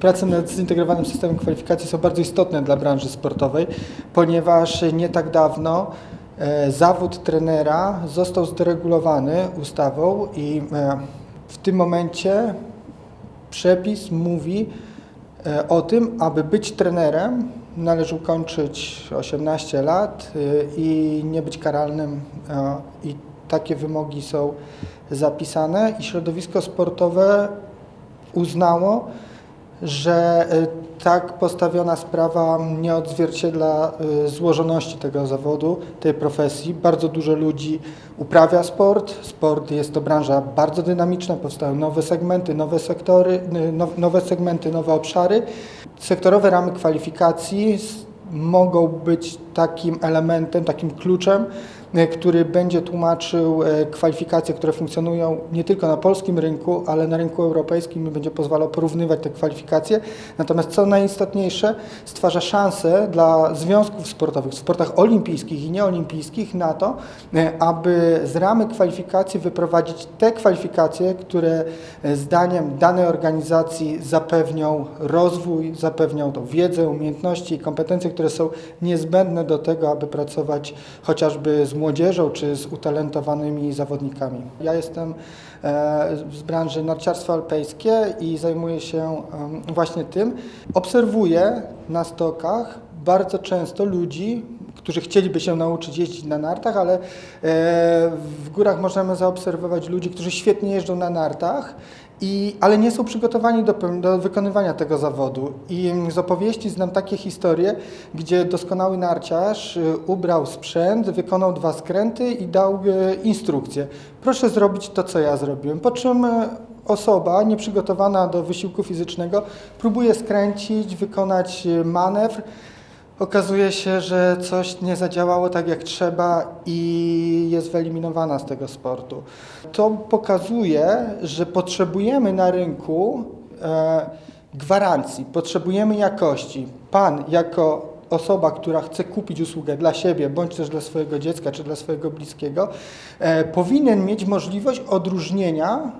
prace nad zintegrowanym systemem kwalifikacji są bardzo istotne dla branży sportowej, ponieważ nie tak dawno e, zawód trenera został zderegulowany ustawą i e, w tym momencie przepis mówi e, o tym, aby być trenerem należy ukończyć 18 lat i nie być karalnym i takie wymogi są zapisane. I środowisko sportowe uznało, że y, tak postawiona sprawa nie odzwierciedla y, złożoności tego zawodu, tej profesji. Bardzo dużo ludzi uprawia sport. Sport jest to branża bardzo dynamiczna, powstają nowe segmenty, nowe sektory, y, now- nowe segmenty, nowe obszary. Sektorowe ramy kwalifikacji mogą być takim elementem, takim kluczem, który będzie tłumaczył e, kwalifikacje, które funkcjonują nie tylko na polskim rynku, ale na rynku europejskim i będzie pozwalał porównywać te kwalifikacje. Natomiast co najistotniejsze, stwarza szansę dla związków sportowych w sportach olimpijskich i nieolimpijskich na to, e, aby z ramy kwalifikacji wyprowadzić te kwalifikacje, które e, zdaniem danej organizacji zapewnią rozwój, zapewnią tą wiedzę, umiejętności i kompetencje, które są niezbędne do tego, aby pracować chociażby z młodzieżą czy z utalentowanymi zawodnikami. Ja jestem e, z branży narciarstwa alpejskie i zajmuję się właśnie tym. Obserwuję na stokach bardzo często ludzi, którzy chcieliby się nauczyć jeździć na nartach, ale e, w górach możemy zaobserwować ludzi, którzy świetnie jeżdżą na nartach, i, ale nie są przygotowani do, do wykonywania tego zawodu. I z opowieści znam takie historie, gdzie doskonały narciarz y, ubrał sprzęt, wykonał dwa skręty i dał y, instrukcję. Proszę zrobić to, co ja zrobiłem. Po czym y, osoba nieprzygotowana do wysiłku fizycznego próbuje skręcić, wykonać manewr. Okazuje się, że coś nie zadziałało tak jak trzeba i jest wyeliminowana z tego sportu. To pokazuje, że potrzebujemy na rynku e, gwarancji, potrzebujemy jakości. Pan jako osoba, która chce kupić usługę dla siebie, bądź też dla swojego dziecka, czy dla swojego bliskiego, e, powinien mieć możliwość odróżnienia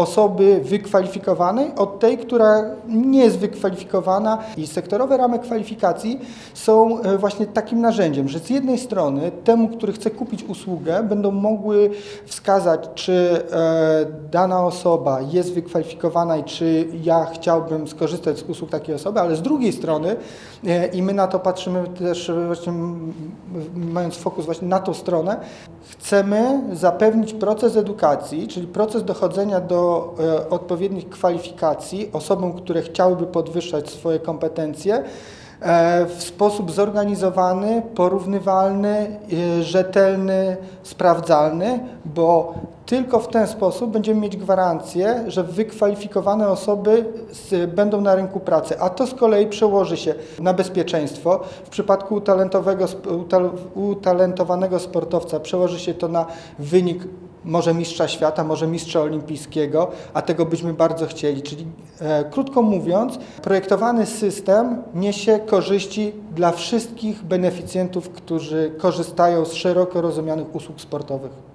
osoby wykwalifikowanej od tej, która nie jest wykwalifikowana. I sektorowe ramy kwalifikacji są e, właśnie takim narzędziem, że z jednej strony temu, który chce kupić usługę, będą mogły wskazać, czy e, dana osoba jest wykwalifikowana i czy ja chciałbym skorzystać z usług takiej osoby, ale z drugiej strony, e, i my na to patrzymy też właśnie mając fokus właśnie na tą stronę, chcemy zapewnić proces edukacji, czyli proces dochodzenia do e, odpowiednich kwalifikacji osobom, które chciałyby podwyższać swoje kompetencje e, w sposób zorganizowany, porównywalny, e, rzetelny, sprawdzalny, bo tylko w ten sposób będziemy mieć gwarancję, że wykwalifikowane osoby będą na rynku pracy, a to z kolei przełoży się na bezpieczeństwo. W przypadku utalentowego, utalentowanego sportowca przełoży się to na wynik może mistrza świata, może mistrza olimpijskiego, a tego byśmy bardzo chcieli. Czyli e, krótko mówiąc, projektowany system niesie korzyści dla wszystkich beneficjentów, którzy korzystają z szeroko rozumianych usług sportowych.